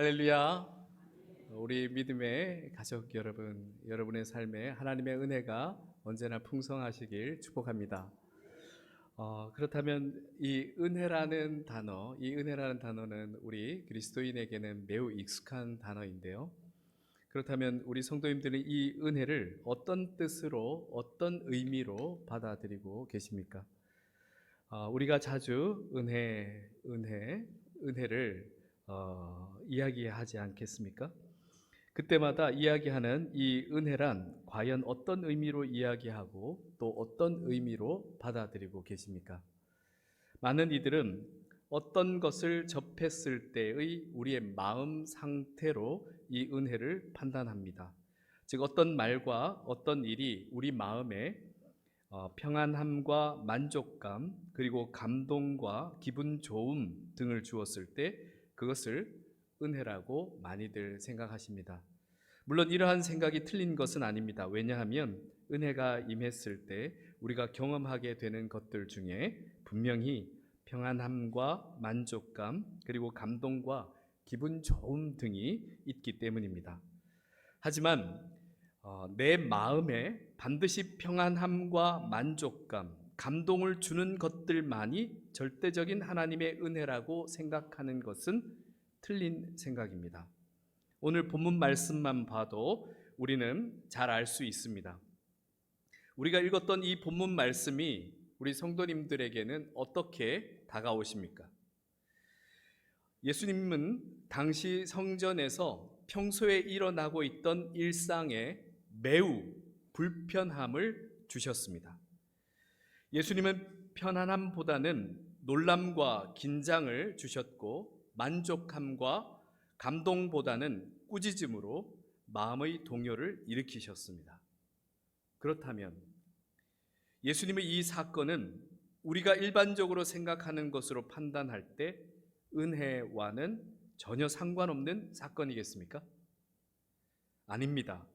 할렐루야. 우리 믿음의 가족 여러분, 여러분의 삶에 하나님의 은혜가 언제나 풍성하시길 축복합니다. 어, 그렇다면 이 은혜라는 단어, 이 은혜라는 단어는 우리 그리스도인에게는 매우 익숙한 단어인데요. 그렇다면 우리 성도님들은 이 은혜를 어떤 뜻으로, 어떤 의미로 받아들이고 계십니까? 어, 우리가 자주 은혜, 은혜, 은혜를 어, 이야기하지 않겠습니까? 그때마다 이야기하는 이 은혜란 과연 어떤 의미로 이야기하고 또 어떤 의미로 받아들이고 계십니까? 많은 이들은 어떤 것을 접했을 때의 우리의 마음 상태로 이 은혜를 판단합니다. 즉 어떤 말과 어떤 일이 우리 마음에 어, 평안함과 만족감 그리고 감동과 기분 좋음 등을 주었을 때 그것을 은혜라고 많이들 생각하십니다. 물론 이러한 생각이 틀린 것은 아닙니다. 왜냐하면 은혜가 임했을 때 우리가 경험하게 되는 것들 중에 분명히 평안함과 만족감 그리고 감동과 기분 좋음 등이 있기 때문입니다. 하지만 어, 내 마음에 반드시 평안함과 만족감, 감동을 주는 것들만이 절대적인 하나님의 은혜라고 생각하는 것은 틀린 생각입니다. 오늘 본문 말씀만 봐도 우리는 잘 알 수 있습니다. 우리가 읽었던 이 본문 말씀이 우리 성도님들에게는 어떻게 다가오십니까? 예수님은 당시 성전에서 평소에 일어나고 있던 일상에 매우 불편함을 주셨습니다. 예수님은 편안함보다는 놀람과 긴장을 주셨고 만족함과 감동보다는 꾸짖음으로 마음의 동요를 일으키셨습니다. 그렇다면 예수님의 이 사건은 우리가 일반적으로 생각하는 것으로 판단할 때 은혜와는 전혀 상관없는 사건이겠습니까? 아닙니다.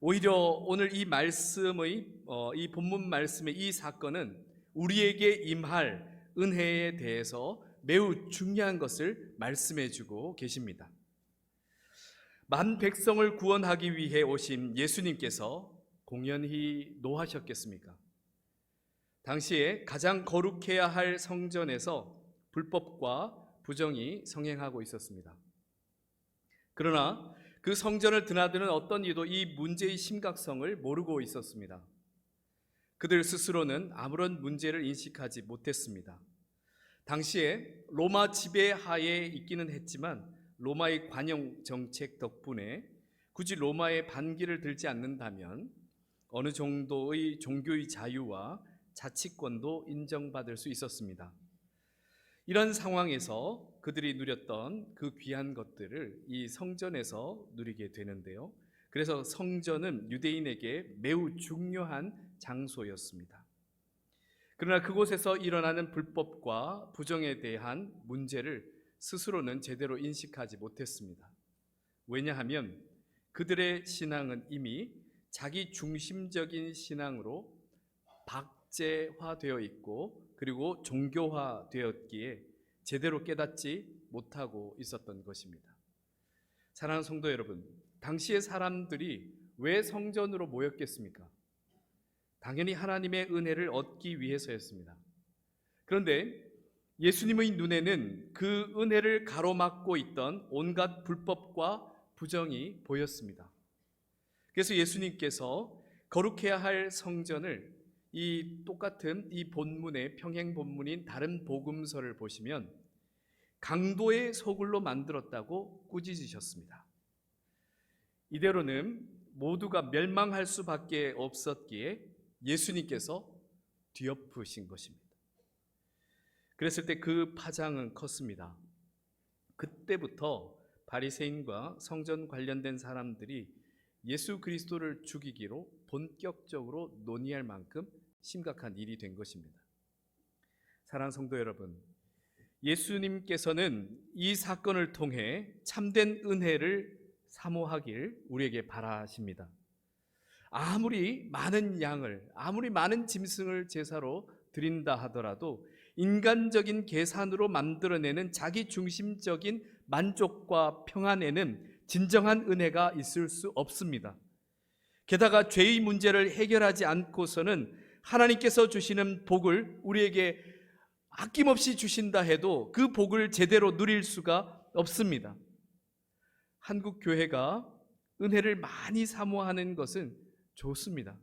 오히려 오늘 이 말씀의 어, 이 본문 말씀의 이 사건은 우리에게 임할 은혜에 대해서 매우 중요한 것을 말씀해 주고 계십니다. 만 백성을 구원하기 위해 오신 예수님께서 공연히 노하셨겠습니까? 당시에 가장 거룩해야 할 성전에서 불법과 부정이 성행하고 있었습니다. 그러나 그 성전을 드나드는 어떤 이도 이 문제의 심각성을 모르고 있었습니다. 그들 스스로는 아무런 문제를 인식하지 못했습니다. 당시에 로마 지배 하에 있기는 했지만 로마의 관용 정책 덕분에 굳이 로마의 반기를 들지 않는다면 어느 정도의 종교의 자유와 자치권도 인정받을 수 있었습니다. 이런 상황에서 그들이 누렸던 그 귀한 것들을 이 성전에서 누리게 되는데요. 그래서 성전은 유대인에게 매우 중요한 장소였습니다. 그러나 그곳에서 일어나는 불법과 부정에 대한 문제를 스스로는 제대로 인식하지 못했습니다. 왜냐하면 그들의 신앙은 이미 자기 중심적인 신앙으로 박제화되어 있고 그리고 종교화되었기에 제대로 깨닫지 못하고 있었던 것입니다. 사랑하는 성도 여러분, 당시의 사람들이 왜 성전으로 모였겠습니까? 당연히 하나님의 은혜를 얻기 위해서였습니다. 그런데 예수님의 눈에는 그 은혜를 가로막고 있던 온갖 불법과 부정이 보였습니다. 그래서 예수님께서 거룩해야 할 성전을 이 똑같은 이 본문의 평행 본문인 다른 복음서를 보시면 강도의 소굴로 만들었다고 꾸짖으셨습니다. 이대로는 모두가 멸망할 수밖에 없었기에 예수님께서 뒤엎으신 것입니다. 그랬을 때 그 파장은 컸습니다. 그때부터 바리새인과 성전 관련된 사람들이 예수 그리스도를 죽이기로 본격적으로 논의할 만큼 심각한 일이 된 것입니다. 사랑하는 성도 여러분, 예수님께서는 이 사건을 통해 참된 은혜를 사모하길 우리에게 바라십니다. 아무리 많은 양을, 아무리 많은 짐승을 제사로 드린다 하더라도 인간적인 계산으로 만들어내는 자기 중심적인 만족과 평안에는 진정한 은혜가 있을 수 없습니다. 게다가 죄의 문제를 해결하지 않고서는 하나님께서 주시는 복을 우리에게 아낌없이 주신다 해도 그 복을 제대로 누릴 수가 없습니다. 한국 교회가 은혜를 많이 사모하는 것은 좋습니다.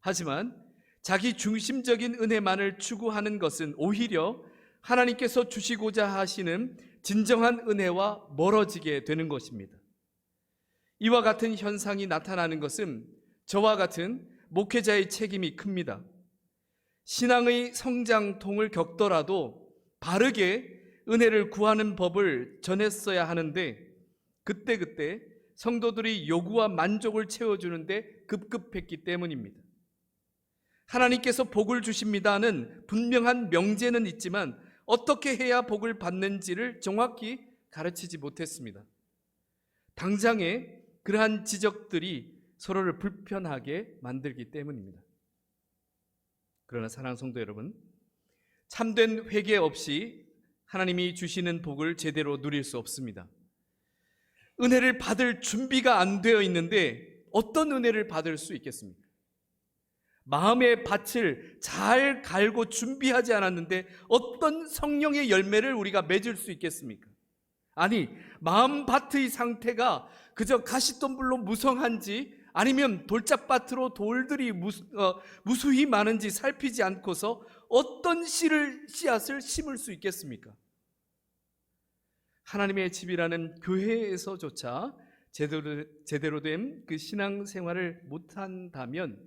하지만 자기 중심적인 은혜만을 추구하는 것은 오히려 하나님께서 주시고자 하시는 진정한 은혜와 멀어지게 되는 것입니다. 이와 같은 현상이 나타나는 것은 저와 같은 목회자의 책임이 큽니다. 신앙의 성장통을 겪더라도 바르게 은혜를 구하는 법을 전했어야 하는데 그때그때 성도들이 요구와 만족을 채워주는데 급급했기 때문입니다. 하나님께서 복을 주십니다는 분명한 명제는 있지만 어떻게 해야 복을 받는지를 정확히 가르치지 못했습니다. 당장에 그러한 지적들이 서로를 불편하게 만들기 때문입니다. 그러나 사랑하는 성도 여러분, 참된 회개 없이 하나님이 주시는 복을 제대로 누릴 수 없습니다. 은혜를 받을 준비가 안 되어 있는데 어떤 은혜를 받을 수 있겠습니까? 마음의 밭을 잘 갈고 준비하지 않았는데 어떤 성령의 열매를 우리가 맺을 수 있겠습니까? 아니, 마음 밭의 상태가 그저 가시덤불로 무성한지 아니면 돌짝밭으로 돌들이 무수, 어, 무수히 많은지 살피지 않고서 어떤 씨를, 씨앗을 심을 수 있겠습니까? 하나님의 집이라는 교회에서조차 제대로, 제대로 된 그 신앙 생활을 못한다면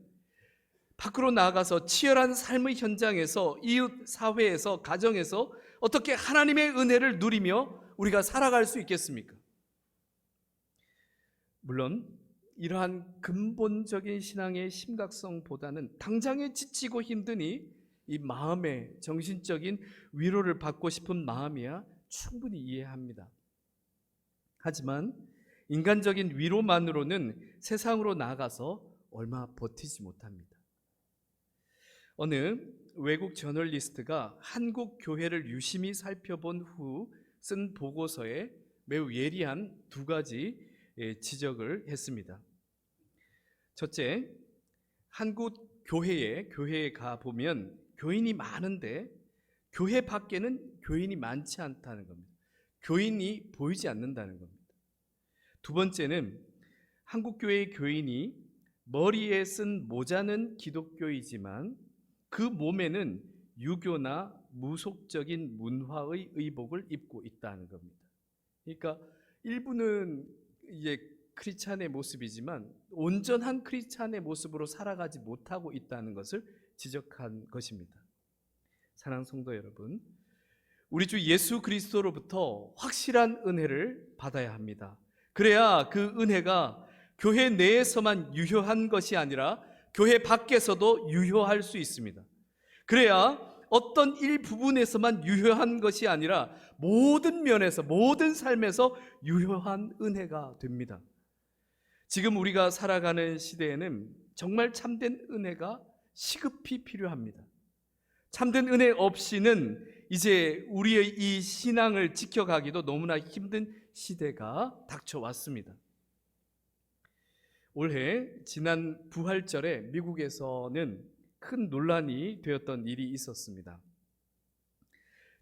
밖으로 나아가서 치열한 삶의 현장에서 이웃 사회에서 가정에서 어떻게 하나님의 은혜를 누리며 우리가 살아갈 수 있겠습니까? 물론 이러한 근본적인 신앙의 심각성보다는 당장에 지치고 힘드니 이 마음의 정신적인 위로를 받고 싶은 마음이야 충분히 이해합니다. 하지만 인간적인 위로만으로는 세상으로 나가서 얼마 버티지 못합니다. 어느 외국 저널리스트가 한국 교회를 유심히 살펴본 후 쓴 보고서에 매우 예리한 두 가지 예, 지적을 했습니다. 첫째, 한국 교회에 교회에 가 보면 교인이 많은데 교회 밖에는 교인이 많지 않다는 겁니다. 교인이 보이지 않는다는 겁니다. 두 번째는 한국 교회의 교인이 머리에 쓴 모자는 기독교이지만 그 몸에는 유교나 무속적인 문화의 의복을 입고 있다는 겁니다. 그러니까 일부는 이제 크리스찬의 모습이지만 온전한 크리스찬의 모습으로 살아가지 못하고 있다는 것을 지적한 것입니다. 사랑하는 성도 여러분, 우리 주 예수 그리스도로부터 확실한 은혜를 받아야 합니다. 그래야 그 은혜가 교회 내에서만 유효한 것이 아니라 교회 밖에서도 유효할 수 있습니다. 그래야 어떤 일부분에서만 유효한 것이 아니라 모든 면에서 모든 삶에서 유효한 은혜가 됩니다. 지금 우리가 살아가는 시대에는 정말 참된 은혜가 시급히 필요합니다. 참된 은혜 없이는 이제 우리의 이 신앙을 지켜가기도 너무나 힘든 시대가 닥쳐왔습니다. 올해 지난 부활절에 미국에서는 큰 논란이 되었던 일이 있었습니다.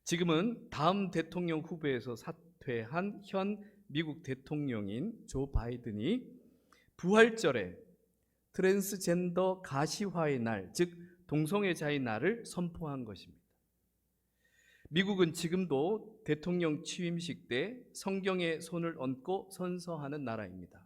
지금은 다음 대통령 후보에서 사퇴한 현 미국 대통령인 조 바이든이 부활절에 트랜스젠더 가시화의 날, 즉 동성애자의 날을 선포한 것입니다. 미국은 지금도 대통령 취임식 때 성경에 손을 얹고 선서하는 나라입니다.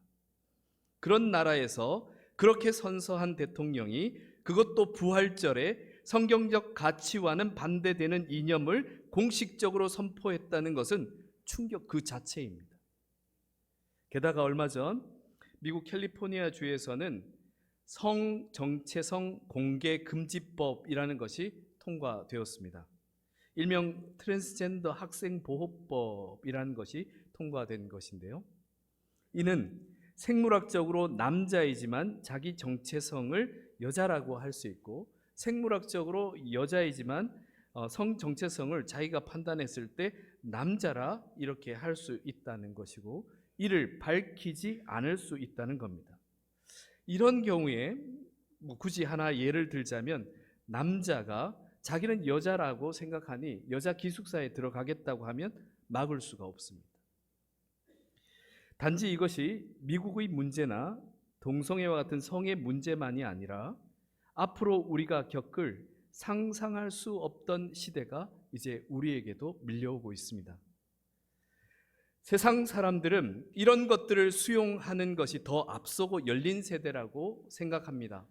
그런 나라에서 그렇게 선서한 대통령이 그것도 부활절에 성경적 가치와는 반대되는 이념을 공식적으로 선포했다는 것은 충격 그 자체입니다. 게다가 얼마 전 미국 캘리포니아 주에서는 성 정체성 공개 금지법이라는 것이 통과되었습니다. 일명 트랜스젠더 학생 보호법이라는 것이 통과된 것인데요. 이는 생물학적으로 남자이지만 자기 정체성을 여자라고 할 수 있고 생물학적으로 여자이지만 어, 성 정체성을 자기가 판단했을 때 남자라 이렇게 할 수 있다는 것이고 이를 밝히지 않을 수 있다는 겁니다. 이런 경우에 뭐 굳이 하나 예를 들자면 남자가 자기는 여자라고 생각하니 여자 기숙사에 들어가겠다고 하면 막을 수가 없습니다. 단지 이것이 미국의 문제나 동성애와 같은 성의 문제만이 아니라 앞으로 우리가 겪을 상상할 수 없던 시대가 이제 우리에게도 밀려오고 있습니다. 세상 사람들은 이런 것들을 수용하는 것이 더 앞서고 열린 세대라고 생각합니다.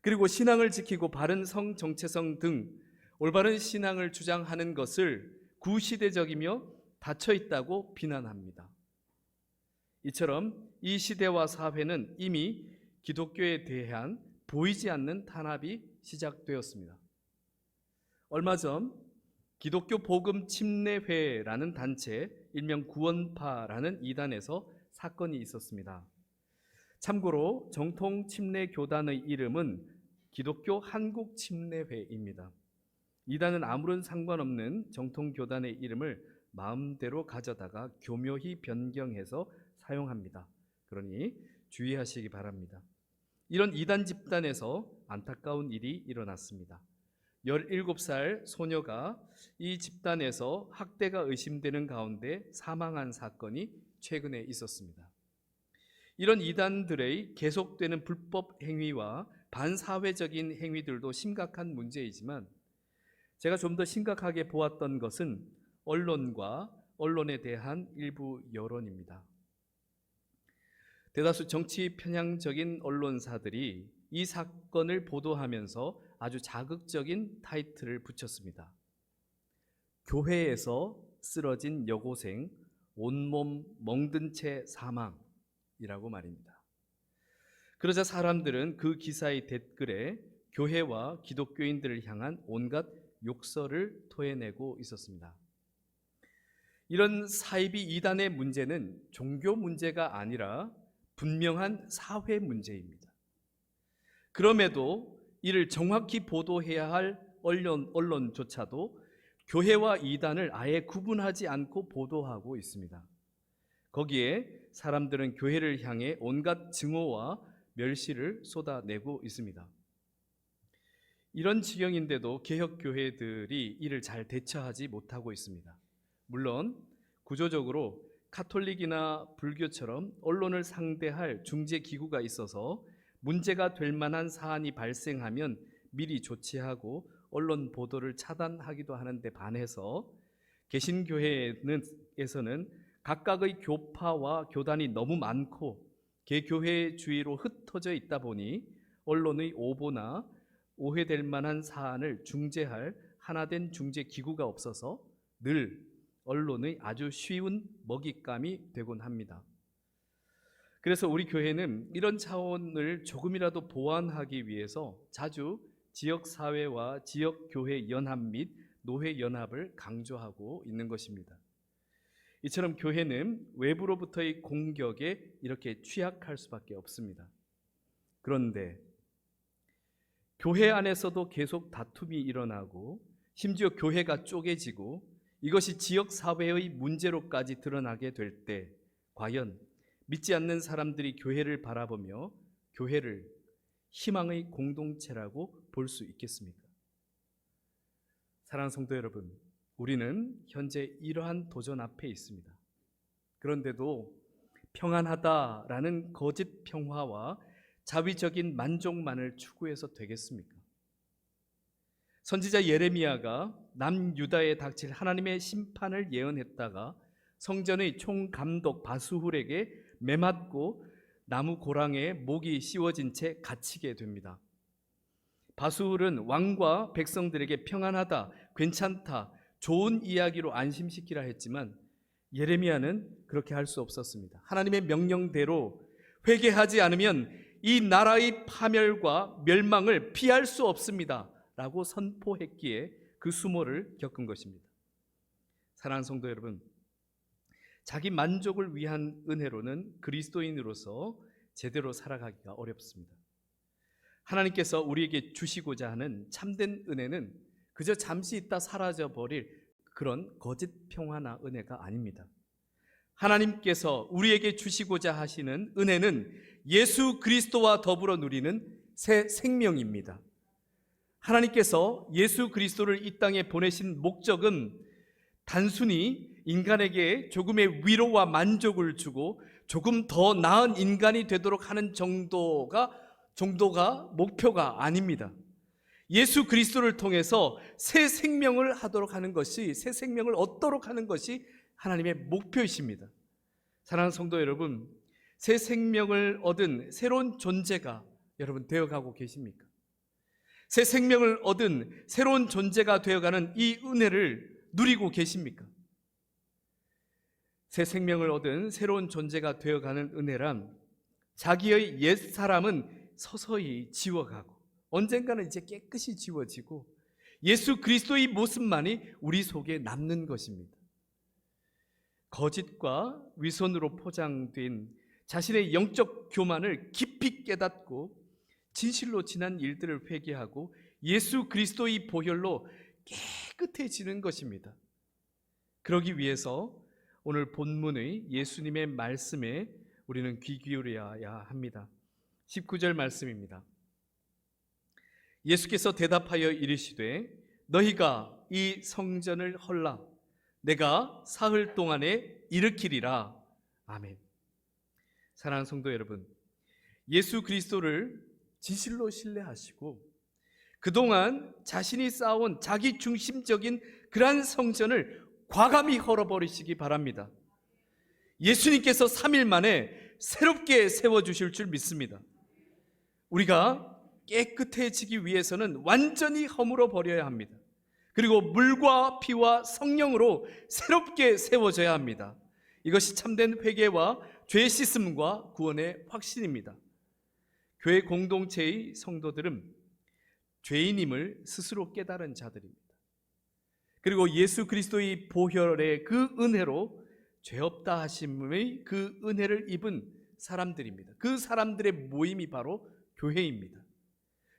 그리고 신앙을 지키고 바른 성 정체성 등 올바른 신앙을 주장하는 것을 구시대적이며 닫혀 있다고 비난합니다. 이처럼 이 시대와 사회는 이미 기독교에 대한 보이지 않는 탄압이 시작되었습니다. 얼마 전 기독교 복음 침례회라는 단체 일명 구원파라는 이단에서 사건이 있었습니다. 참고로 정통 침례 교단의 이름은 기독교 한국 침례회입니다. 이단은 아무런 상관없는 정통 교단의 이름을 마음대로 가져다가 교묘히 변경해서 사용합니다. 그러니 주의하시기 바랍니다. 이런 이단 집단에서 안타까운 일이 일어났습니다. 17살 소녀가 이 집단에서 학대가 의심되는 가운데 사망한 사건이 최근에 있었습니다. 이런 이단들의 계속되는 불법 행위와 반사회적인 행위들도 심각한 문제이지만 제가 좀 더 심각하게 보았던 것은 언론과 언론에 대한 일부 여론입니다. 대다수 정치 편향적인 언론사들이 이 사건을 보도하면서 아주 자극적인 타이틀을 붙였습니다. 교회에서 쓰러진 여고생 온몸 멍든 채 사망이라고 말입니다. 그러자 사람들은 그 기사의 댓글에 교회와 기독교인들을 향한 온갖 욕설을 토해내고 있었습니다. 이런 사이비 이단의 문제는 종교 문제가 아니라 분명한 사회 문제입니다. 그럼에도 이를 정확히 보도해야 할 언론, 언론조차도 교회와 이단을 아예 구분하지 않고 보도하고 있습니다. 거기에 사람들은 교회를 향해 온갖 증오와 멸시를 쏟아내고 있습니다. 이런 지경인데도 개혁 교회들이 이를 잘 대처하지 못하고 있습니다. 물론 구조적으로 카톨릭이나 불교처럼 언론을 상대할 중재 기구가 있어서 문제가 될 만한 사안이 발생하면 미리 조치하고 언론 보도를 차단하기도 하는데 반해서 개신교회에서는 각각의 교파와 교단이 너무 많고 개교회 주위로 흩어져 있다 보니 언론의 오보나 오해될 만한 사안을 중재할 하나된 중재 기구가 없어서 늘 언론의 아주 쉬운 먹잇감이 되곤 합니다. 그래서 우리 교회는 이런 차원을 조금이라도 보완하기 위해서 자주 지역 사회와 지역 교회 연합 및 노회 연합을 강조하고 있는 것입니다. 이처럼 교회는 외부로부터의 공격에 이렇게 취약할 수밖에 없습니다. 그런데 교회 안에서도 계속 다툼이 일어나고 심지어 교회가 쪼개지고 이것이 지역 사회의 문제로까지 드러나게 될 때 과연 믿지 않는 사람들이 교회를 바라보며 교회를 희망의 공동체라고 볼 수 있겠습니까? 사랑하는 성도 여러분, 우리는 현재 이러한 도전 앞에 있습니다. 그런데도 평안하다라는 거짓 평화와 자위적인 만족만을 추구해서 되겠습니까? 선지자 예레미야가 남유다에 닥칠 하나님의 심판을 예언했다가 성전의 총감독 바수훌에게 매맞고 나무 고랑에 목이 씌워진 채 갇히게 됩니다. 바수훌은 왕과 백성들에게 평안하다, 괜찮다, 좋은 이야기로 안심시키라 했지만 예레미야는 그렇게 할 수 없었습니다. 하나님의 명령대로 회개하지 않으면 이 나라의 파멸과 멸망을 피할 수 없습니다. 라고 선포했기에 그 수모를 겪은 것입니다. 사랑하는 성도 여러분, 자기 만족을 위한 은혜로는 그리스도인으로서 제대로 살아가기가 어렵습니다. 하나님께서 우리에게 주시고자 하는 참된 은혜는 그저 잠시 있다 사라져 버릴 그런 거짓 평화나 은혜가 아닙니다. 하나님께서 우리에게 주시고자 하시는 은혜는 예수 그리스도와 더불어 누리는 새 생명입니다. 하나님께서 예수 그리스도를 이 땅에 보내신 목적은 단순히 인간에게 조금의 위로와 만족을 주고 조금 더 나은 인간이 되도록 하는 정도가 정도가 목표가 아닙니다. 예수 그리스도를 통해서 새 생명을 하도록 하는 것이 새 생명을 얻도록 하는 것이 하나님의 목표이십니다. 사랑하는 성도 여러분, 새 생명을 얻은 새로운 존재가 여러분 되어가고 계십니까? 새 생명을 얻은 새로운 존재가 되어가는 이 은혜를 누리고 계십니까? 새 생명을 얻은 새로운 존재가 되어가는 은혜란 자기의 옛 사람은 서서히 지워가고 언젠가는 이제 깨끗이 지워지고 예수 그리스도의 모습만이 우리 속에 남는 것입니다. 거짓과 위선으로 포장된 자신의 영적 교만을 깊이 깨닫고 진실로 지난 일들을 회개하고 예수 그리스도의 보혈로 깨끗해지는 것입니다. 그러기 위해서 오늘 본문의 예수님의 말씀에 우리는 귀 기울여야 합니다. 19절 말씀입니다. 예수께서 대답하여 이르시되 너희가 이 성전을 헐라 내가 사흘 동안에 일으키리라. 아멘. 사랑하는 성도 여러분, 예수 그리스도를 진실로 신뢰하시고 그동안 자신이 쌓아온 자기 중심적인 그러한 성전을 과감히 헐어버리시기 바랍니다. 예수님께서 3일 만에 새롭게 세워주실 줄 믿습니다. 우리가 깨끗해지기 위해서는 완전히 허물어 버려야 합니다. 그리고 물과 피와 성령으로 새롭게 세워져야 합니다. 이것이 참된 회개와 죄 씻음과 구원의 확신입니다. 교회 공동체의 성도들은 죄인임을 스스로 깨달은 자들입니다. 그리고 예수 그리스도의 보혈의 그 은혜로 죄 없다 하심의 그 은혜를 입은 사람들입니다. 그 사람들의 모임이 바로 교회입니다.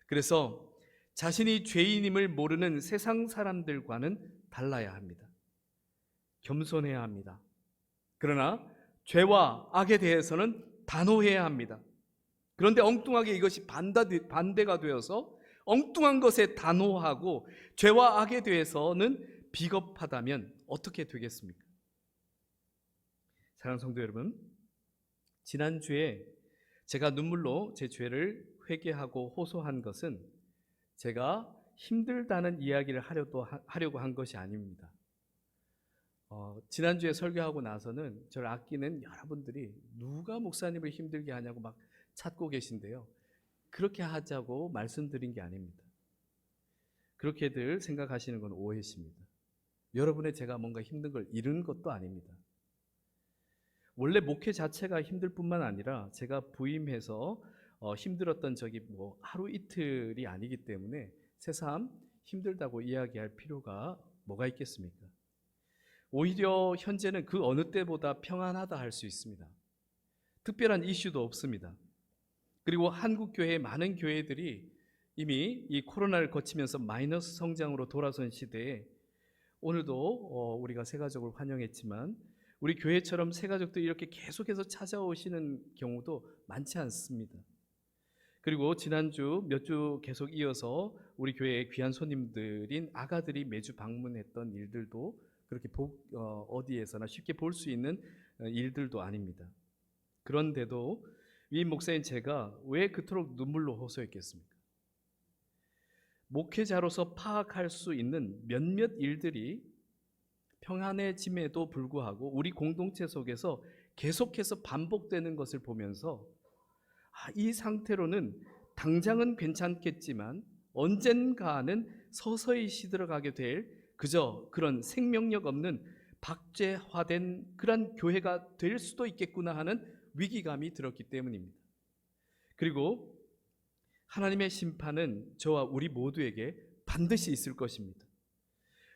그래서 자신이 죄인임을 모르는 세상 사람들과는 달라야 합니다. 겸손해야 합니다. 그러나 죄와 악에 대해서는 단호해야 합니다. 그런데 엉뚱하게 이것이 반대가 되어서 엉뚱한 것에 단호하고 죄와 악에 대해서는 비겁하다면 어떻게 되겠습니까? 사랑하는 성도 여러분, 지난주에 제가 눈물로 제 죄를 회개하고 호소한 것은 제가 힘들다는 이야기를 하려고 한 것이 아닙니다. 어, 지난주에 설교하고 나서는 저를 아끼는 여러분들이 누가 목사님을 힘들게 하냐고 막 찾고 계신데요. 그렇게 하자고 말씀드린 게 아닙니다. 그렇게들 생각하시는 건 오해십니다. 여러분의 제가 뭔가 힘든 걸 잃은 것도 아닙니다. 원래 목회 자체가 힘들 뿐만 아니라 제가 부임해서 어, 힘들었던 적이 뭐 하루 이틀이 아니기 때문에 새삼 힘들다고 이야기할 필요가 뭐가 있겠습니까? 오히려 현재는 그 어느 때보다 평안하다 할 수 있습니다. 특별한 이슈도 없습니다. 그리고 한국 교회의 많은 교회들이 이미 이 코로나를 거치면서 마이너스 성장으로 돌아선 시대에 오늘도 어, 우리가 새가족을 환영했지만 우리 교회처럼 새가족들이 이렇게 계속해서 찾아오시는 경우도 많지 않습니다. 그리고 지난주 몇 주 계속 이어서 우리 교회의 귀한 손님들인 아가들이 매주 방문했던 일들도 그렇게 복, 어, 디에서나 쉽게 볼 수 있는 어, 일들도 아닙니다. 그런데도 위임 목사인 제가 왜 그토록 눈물로 호소했겠습니까? 목회자로서 파악할 수 있는 몇몇 일들이 평안해짐에도 불구하고 우리 공동체 속에서 계속해서 반복되는 것을 보면서 아, 이 상태로는 당장은 괜찮겠지만 언젠가는 서서히 시들어가게 될 그저 그런 생명력 없는 박제화된 그런 교회가 될 수도 있겠구나 하는 위기감이 들었기 때문입니다. 그리고 하나님의 심판은 저와 우리 모두에게 반드시 있을 것입니다.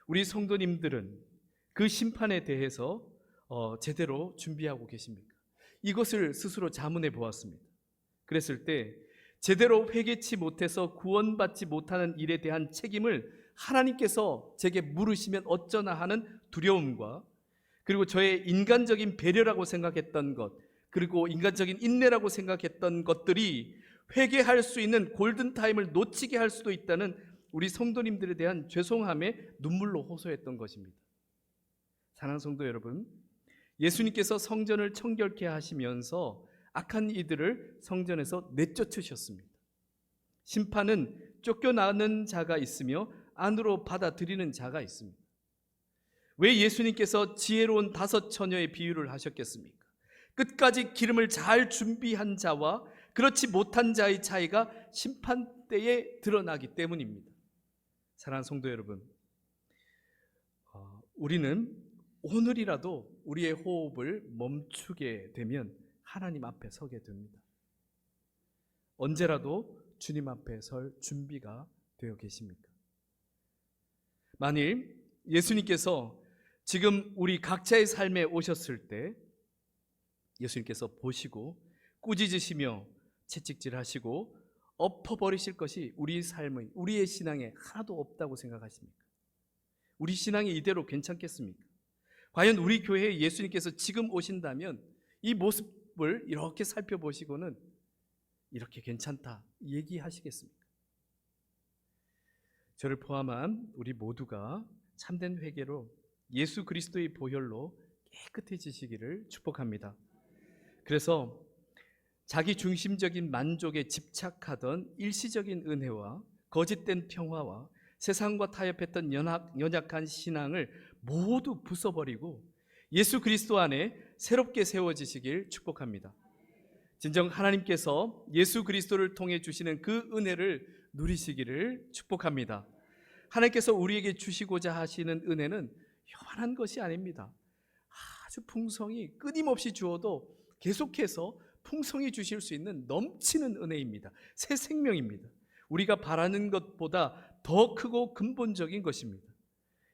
우리 성도님들은 그 심판에 대해서 어, 제대로 준비하고 계십니까? 이것을 스스로 자문해 보았습니다. 그랬을 때 제대로 회개치 못해서 구원받지 못하는 일에 대한 책임을 하나님께서 제게 물으시면 어쩌나 하는 두려움과 그리고 저의 인간적인 배려라고 생각했던 것, 그리고 인간적인 인내라고 생각했던 것들이 회개할 수 있는 골든 타임을 놓치게 할 수도 있다는 우리 성도님들에 대한 죄송함에 눈물로 호소했던 것입니다. 사랑하는 성도 여러분, 예수님께서 성전을 청결케 하시면서 악한 이들을 성전에서 내쫓으셨습니다. 심판은 쫓겨나는 자가 있으며 안으로 받아들이는 자가 있습니다. 왜 예수님께서 지혜로운 다섯 처녀의 비유를 하셨겠습니까? 끝까지 기름을 잘 준비한 자와 그렇지 못한 자의 차이가 심판 때에 드러나기 때문입니다. 사랑하는 성도 여러분, 어, 우리는 오늘이라도 우리의 호흡을 멈추게 되면 하나님 앞에 서게 됩니다. 언제라도 주님 앞에 설 준비가 되어 계십니까? 만일 예수님께서 지금 우리 각자의 삶에 오셨을 때 예수님께서 보시고 꾸짖으시며 채찍질하시고 엎어버리실 것이 우리 삶의 우리의 신앙에 하나도 없다고 생각하십니까? 우리 신앙이 이대로 괜찮겠습니까? 과연 우리 교회에 예수님께서 지금 오신다면 이 모습을 이렇게 살펴보시고는 이렇게 괜찮다 얘기하시겠습니까? 저를 포함한 우리 모두가 참된 회개로 예수 그리스도의 보혈로 깨끗해지시기를 축복합니다. 그래서 자기 중심적인 만족에 집착하던 일시적인 은혜와 거짓된 평화와 세상과 타협했던 연약, 연약한 신앙을 모두 부숴버리고 예수 그리스도 안에 새롭게 세워지시길 축복합니다. 진정 하나님께서 예수 그리스도를 통해 주시는 그 은혜를 누리시기를 축복합니다. 하나님께서 우리에게 주시고자 하시는 은혜는 요만한 것이 아닙니다. 아주 풍성이 끊임없이 주어도 계속해서 풍성히 주실 수 있는 넘치는 은혜입니다. 새 생명입니다. 우리가 바라는 것보다 더 크고 근본적인 것입니다.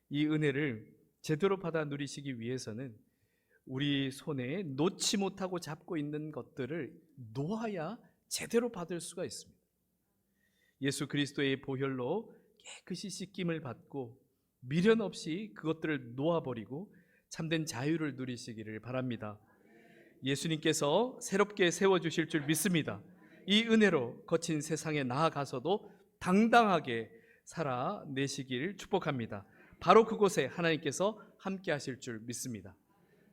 이 은혜를 제대로 받아 누리시기 위해서는 우리 손에 놓지 못하고 잡고 있는 것들을 놓아야 제대로 받을 수가 있습니다. 예수 그리스도의 보혈로 깨끗이 씻김을 받고 미련 없이 그것들을 놓아버리고 참된 자유를 누리시기를 바랍니다. 예수님께서 새롭게 세워주실 줄 믿습니다. 이 은혜로 거친 세상에 나아가서도 당당하게 살아내시길 축복합니다. 바로 그곳에 하나님께서 함께 하실 줄 믿습니다.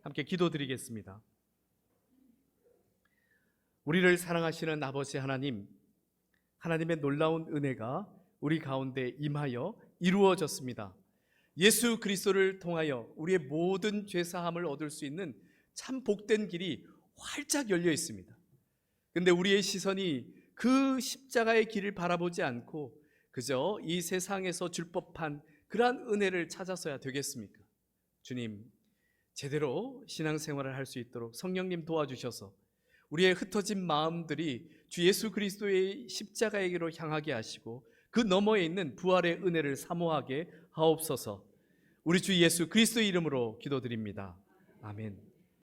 함께 기도드리겠습니다. 우리를 사랑하시는 아버지 하나님, 하나님의 놀라운 은혜가 우리 가운데 임하여 이루어졌습니다. 예수 그리스도를 통하여 우리의 모든 죄 사함을 얻을 수 있는 참 복된 길이 활짝 열려 있습니다. 근데 우리의 시선이 그 십자가의 길을 바라보지 않고 그저 이 세상에서 줄 법한 그러한 은혜를 찾아서야 되겠습니까? 주님, 제대로 신앙생활을 할 수 있도록 성령님 도와주셔서 우리의 흩어진 마음들이 주 예수 그리스도의 십자가에게로 향하게 하시고 그 너머에 있는 부활의 은혜를 사모하게 하옵소서. 우리 주 예수 그리스도의 이름으로 기도드립니다. 아멘.